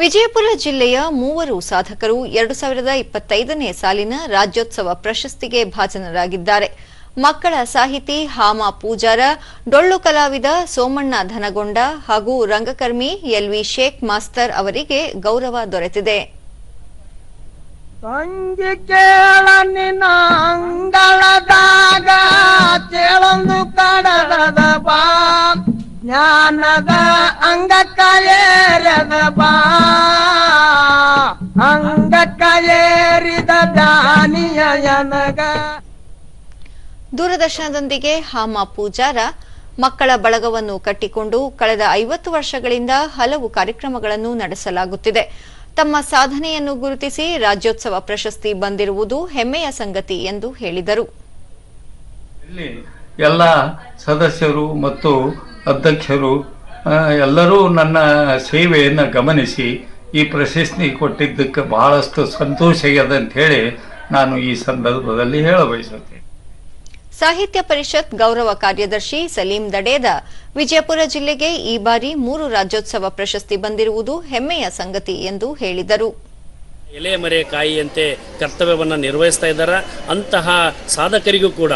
ವಿಜಯಪುರ ಜಿಲ್ಲೆಯ ಮೂವರು ಸಾಧಕರು ಎರಡು ಸಾವಿರದ ಇಪ್ಪತ್ತೈದನೇ ಸಾಲಿನ ರಾಜ್ಯೋತ್ಸವ ಪ್ರಶಸ್ತಿಗೆ ಭಾಜನರಾಗಿದ್ದಾರೆ. ಮಕ್ಕಳ ಸಾಹಿತಿ ಹಾಮ ಪೂಜಾರ, ಡೊಳ್ಳು ಕಲಾವಿದ ಸೋಮಣ್ಣ ಧನಗೊಂಡ ಹಾಗೂ ರಂಗಕರ್ಮಿ ಎಲ್ವಿ ಶೇಖ್ ಮಾಸ್ತರ್ ಅವರಿಗೆ ಗೌರವ ದೊರೆತಿದೆ. ಕೇಳ ಅಂಗ ಕಲೇರದ ಬಾ. ಜ್ಞಾನದ ಬಾ ಅಂಗಕ್ಕಯೇರಿದ ದಾನಿಯ ದೂರದರ್ಶನದೊಂದಿಗೆ ಹಾಮ ಪೂಜಾರ ಮಕ್ಕಳ ಬಳಗವನ್ನು ಕಟ್ಟಿಕೊಂಡು ಕಳೆದ ಐವತ್ತು ವರ್ಷಗಳಿಂದ ಹಲವು ಕಾರ್ಯಕ್ರಮಗಳನ್ನು ನಡೆಸಲಾಗುತ್ತಿದೆ. ತಮ್ಮ ಸಾಧನೆಯನ್ನು ಗುರುತಿಸಿ ರಾಜ್ಯೋತ್ಸವ ಪ್ರಶಸ್ತಿ ಬಂದಿರುವುದು ಹೆಮ್ಮೆಯ ಸಂಗತಿ ಎಂದು ಹೇಳಿದರು. ಇಲ್ಲಿ ಎಲ್ಲ ಸದಸ್ಯರು ಮತ್ತು ಅಧ್ಯಕ್ಷರು ಎಲ್ಲರೂ ನನ್ನ ಸೇವೆಯನ್ನು ಗಮನಿಸಿ ಈ ಪ್ರಶಸ್ತಿ ಕೊಟ್ಟಿದ್ದಕ್ಕೆ ಬಹಳಷ್ಟು ಸಂತೋಷ ಇದೆ ಅಂತ ಹೇಳಿ ನಾನು ಈ ಸಂದರ್ಭದಲ್ಲಿ ಹೇಳ ಬಯಸುತ್ತೇನೆ. ಸಾಹಿತ್ಯ ಪರಿಷತ್ ಗೌರವ ಕಾರ್ಯದರ್ಶಿ ಸಲೀಂ ದಡೇದ ವಿಜಯಪುರ ಜಿಲ್ಲೆಗೆ ಈ ಬಾರಿ ಮೂರು ರಾಜ್ಯೋತ್ಸವ ಪ್ರಶಸ್ತಿ ಬಂದಿರುವುದು ಹೆಮ್ಮೆಯ ಸಂಗತಿ ಎಂದು ಹೇಳಿದರು. ಎಲೆ ಮರೆ ಕಾಯಿಯಂತೆ ಕರ್ತವ್ಯವನ್ನು ನಿರ್ವಹಿಸ್ತಾ ಇದ್ದಾರೆ. ಅಂತಹ ಸಾಧಕರಿಗೂ ಕೂಡ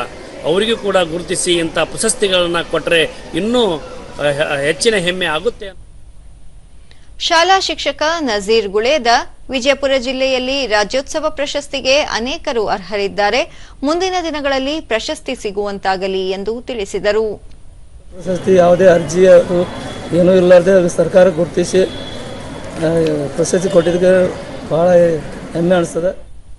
ಅವರಿಗೂ ಕೂಡ ಗುರುತಿಸಿ ಇಂಥ ಪ್ರಶಸ್ತಿಗಳನ್ನು ಕೊಟ್ಟರೆ ಇನ್ನೂ ಹೆಚ್ಚಿನ ಹೆಮ್ಮೆ ಆಗುತ್ತೆ ಶಾಲಾ ಶಿಕ್ಷಕ ನಜೀರ್ ಗುಳೇದ ವಿಜಯಪುರ ಜಿಲ್ಲೆಯಲ್ಲಿ ರಾಜ್ಯೋತ್ಸವ ಪ್ರಶಸ್ತಿಗೆ ಅನೇಕರು ಅರ್ಹರಿದ್ದಾರೆ. ಮುಂದಿನ ದಿನಗಳಲ್ಲಿ ಪ್ರಶಸ್ತಿ ಸಿಗುವಂತಾಗಲಿ ಎಂದು ತಿಳಿಸಿದರು. ಪ್ರಶಸ್ತಿ ಯಾವುದೇ ಅರ್ಜಿ ಅದು ಏನೂ ಇಲ್ಲಾರ್ದೆ ಸರ್ಕಾರ ಗುರುತಿಸಿ ಪ್ರಶಸ್ತಿ ಕೊಟ್ಟಿದ್ದಕ್ಕೆ ಭಾಳ ಹೆಮ್ಮೆ ಅನಿಸ್ತದೆ.